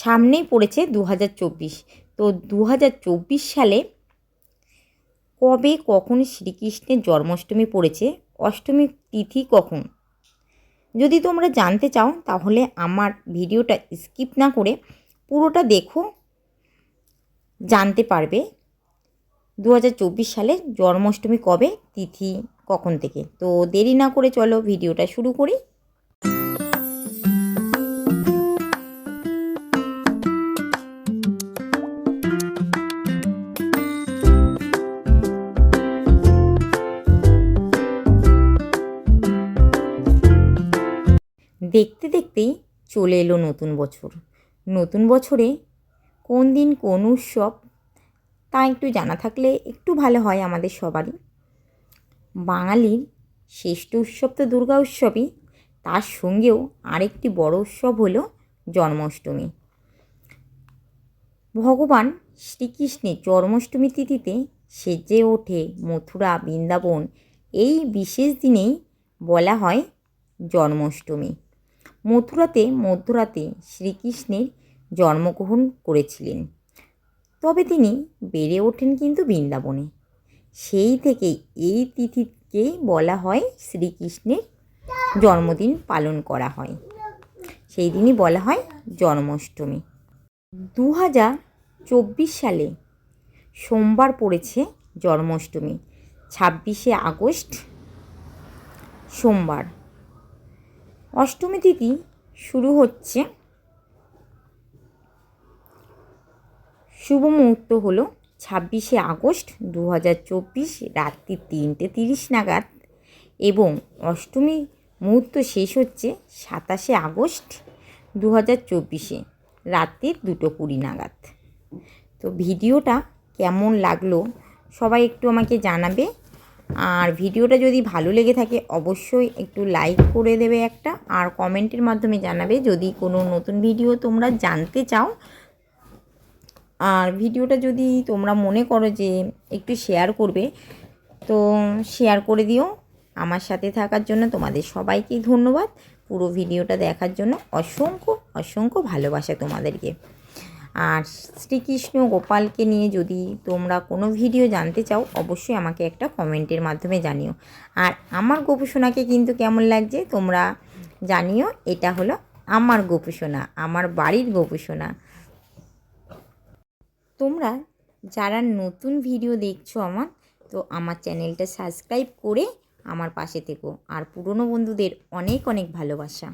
সামনেই পড়েছে দু হাজার চব্বিশ। তো দু হাজার চব্বিশ সালে কবে কখন শ্রীকৃষ্ণের জন্মাষ্টমী পড়েছে? অষ্টমী তিথি কখন? যদি তোমরা জানতে চাও, তাহলে আমার ভিডিওটা স্কিপ না করে পুরোটা দেখো, জানতে পারবে দু হাজার চব্বিশ সালে জন্মাষ্টমী কবে, তিথি কখন থেকে। তো দেরি না করে চলো ভিডিওটা শুরু করি। দেখতে দেখতেই চলে এলো নতুন বছর। নতুন বছরে কোন দিন কোন উৎসব, তা একটু জানা থাকলে একটু ভালো হয় আমাদের সবারই। বাঙালির শ্রেষ্ঠ উৎসব তো দুর্গা উৎসবই, তার সঙ্গেও আরেকটি বড় উৎসব হলো জন্মাষ্টমী। ভগবান শ্রীকৃষ্ণের জন্মাষ্টমী তিথিতে সেজে ওঠে মথুরা, বৃন্দাবন। এই বিশেষ দিনেই বলা হয় জন্মাষ্টমী। মথুরাতে মধ্যরাতে শ্রীকৃষ্ণের জন্মগ্রহণ করেছিলেন। তবে তিনি বেড়ে ওঠেন কিন্তু বৃন্দাবনে। সেই থেকে এই তিথিকেই বলা হয় শ্রীকৃষ্ণের জন্মদিন পালন করা হয়। সেই দিনই বলা হয় জন্মাষ্টমী। দু হাজার চব্বিশ সালে সোমবার পড়েছে জন্মাষ্টমী, ছাব্বিশে আগস্ট সোমবার। অষ্টমী তিথি শুরু হচ্ছে। শুভ মুহূর্ত হলো ছাব্বিশে আগস্ট দু হাজার চব্বিশ রাত্রি তিনটে তিরিশ নাগাদ এবং অষ্টমী মুহূর্ত শেষ হচ্ছে সাতাশে আগস্ট দু হাজার চব্বিশে রাত্রির দুটো কুড়ি নাগাদ। তো ভিডিওটা কেমন লাগল সবাই একটু আমাকে জানাবে। আর ভিডিওটা যদি ভালো লেগে থাকে, অবশ্যই একটু লাইক করে দেবে একটা, আর কমেন্টের মাধ্যমে জানাবে যদি কোনো নতুন ভিডিও তোমরা জানতে চাও। আর ভিডিওটা যদি তোমরা মনে করো যে একটু শেয়ার করবে, তো শেয়ার করে দিও। আমার সাথে থাকার জন্য তোমাদের সবাইকেই ধন্যবাদ। পুরো ভিডিওটা দেখার জন্য অসংখ্য অসংখ্য ভালোবাসা তোমাদেরকে। আর শ্রীকৃষ্ণ গোপালকে নিয়ে যদি তোমরা কোনো ভিডিও জানতে চাও, অবশ্যই আমাকে একটা কমেন্টের মাধ্যমে জানিও। আর আমার গোপসোনাকে কিন্তু কেমন লাগছে তোমরা জানিও, এটা হলো আমার গোপসোনা, আমার বাড়ির গোপসোনা। তোমরা যারা নতুন ভিডিও দেখছ আমার, তো আমার চ্যানেলটা সাবস্ক্রাইব করে আমার পাশে থেকো। আর পুরনো বন্ধুদের অনেক অনেক ভালোবাসা।